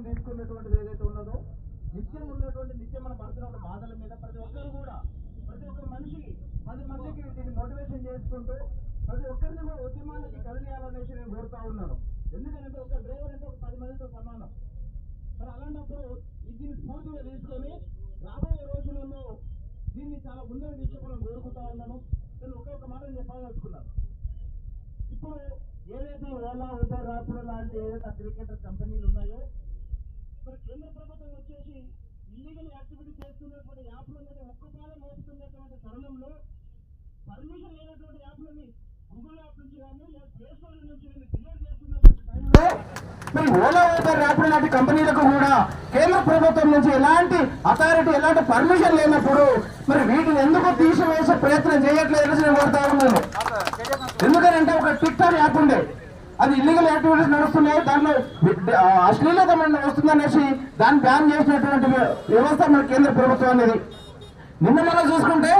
నిత్యం తీసుకున్నటువంటిది ఏదైతే ఉన్నదో నిత్యం ఉన్నటువంటి నిత్యం మనం పడుతున్న బాధల మీద ప్రతి ఒక్కరు కూడా ప్రతి ఒక్క మనిషి పది మందికి దీన్ని మోటివేషన్ చేసుకుంటూ ప్రతి ఒక్కరిని కూడా ఉద్యమానికి కదిలియాలనేసి నేను కోరుతా ఉన్నాను. ఎందుకంటే ఒక డ్రైవర్ అంటే ఒక పది మందితో సమానం. మరి అలాంటప్పుడు దీన్ని స్ఫూర్తిగా తీసుకొని రాబోయే రోజులలో దీన్ని చాలా ముందర తీసుకోవాలని కోరుకుంటా ఉన్నాను. నేను ఒక్కొక్క మాట చెప్పాలనుకున్నాను ఇప్పుడు ఏదైతే ఓలా ఉబర్ రాపుడు లాంటి ఏదైతే అగ్రిగేటర్ కంపెనీలు ఉన్నాయో మరి కేంద్ర ప్రభుత్వం వచ్చేసి ఇల్లీగల్ యాక్టివిటీ చేస్తున్నటువంటి యాప్ల మీద ఒక్క ఒక్కపాలే మోపుతున్నటువంటి తరుణంలో పర్మిషన్ లేనటువంటి యాప్లని గూగుల్ యాప్ నుంచి కానీ లేదా ప్లే స్టోర్ నుంచి కానీ డిలీట్ చేస్తున్నటువంటి టైంలో మరి ఓలా ఊబర్ ర్యాపిడో లాంటి కంపెనీలకు కూడా కేంద్ర ప్రభుత్వం నుంచి ఎలాంటి అథారిటీ ఎలాంటి పర్మిషన్ లేనప్పుడు మరి వీటిని ఎందుకు తీసివేసే ప్రయత్నం చేయట్లేదు అనేసి నేను కోరుతా ఉన్నాను ఎందుకంటే ఒక టిక్ టాక్ యాప్ ఉండే అది ఇల్లీగల్ యాక్టివిటీస్ నడుస్తున్నాయి. దాంట్లో అశ్లీలత మన వస్తుందనేసి దాన్ని బ్యాన్ చేసినటువంటి వ్యవస్థ మన కేంద్ర ప్రభుత్వం అనేది. నిన్న మనం చూసుకుంటే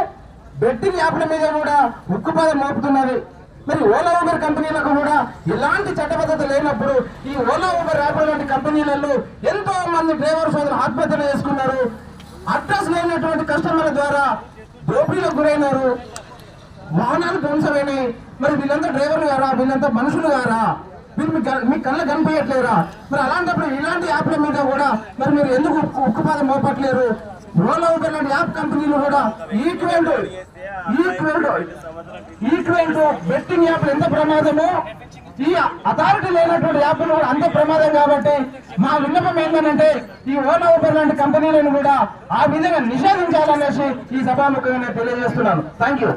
బెట్టింగ్ యాప్ల మీద కూడా ఉక్కుపాదం మోపుతున్నది. మరి ఓలా ఊబర్ కంపెనీలకు కూడా ఎలాంటి చట్టబద్ధత లేనప్పుడు ఈ ఓలా ఊబర్ యాప్ లాంటి కంపెనీలలో ఎంతో మంది డ్రైవర్ సోదరులు ఆత్మహత్యలు చేసుకున్నారు. అడ్రస్ లేనటువంటి కస్టమర్ల ద్వారా దోపిడీలకు గురైనారు. వాహనాలు ధ్వంసమైనాయి. మరి వీళ్ళంతా డ్రైవర్లు గారా వీళ్ళంతా మనుషులు కారా? మీరు మీ గ- కళ్ళ కనిపించట్లేరా మరి అలాంటప్పుడు ఇలాంటి యాప్ల మీద కూడా మరి మీరు ఎందుకు ఉక్కు- ఉక్కుపాదం మోపట్లేరు? ఓలా ఊబర్ లాంటి యాప్ కంపెనీలు కూడా ఈక్వెంట్ ఈక్వెంట్ ఈక్వెంట్ బెట్టింగ్ యాప్లు ఎంత ప్రమాదమో ఈ అథారిటీ లేనటువంటి యాప్లు కూడా అంత ప్రమాదం కాబట్టి మా విన్నపం ఏంటంటే ఈ ఓలా ఊబర్ లాంటి కంపెనీలను కూడా ఆ విధంగా నిషేధించాలనేసి ఈ సభాముఖంగా నేను తెలియజేస్తున్నాను థ్యాంక్ యూ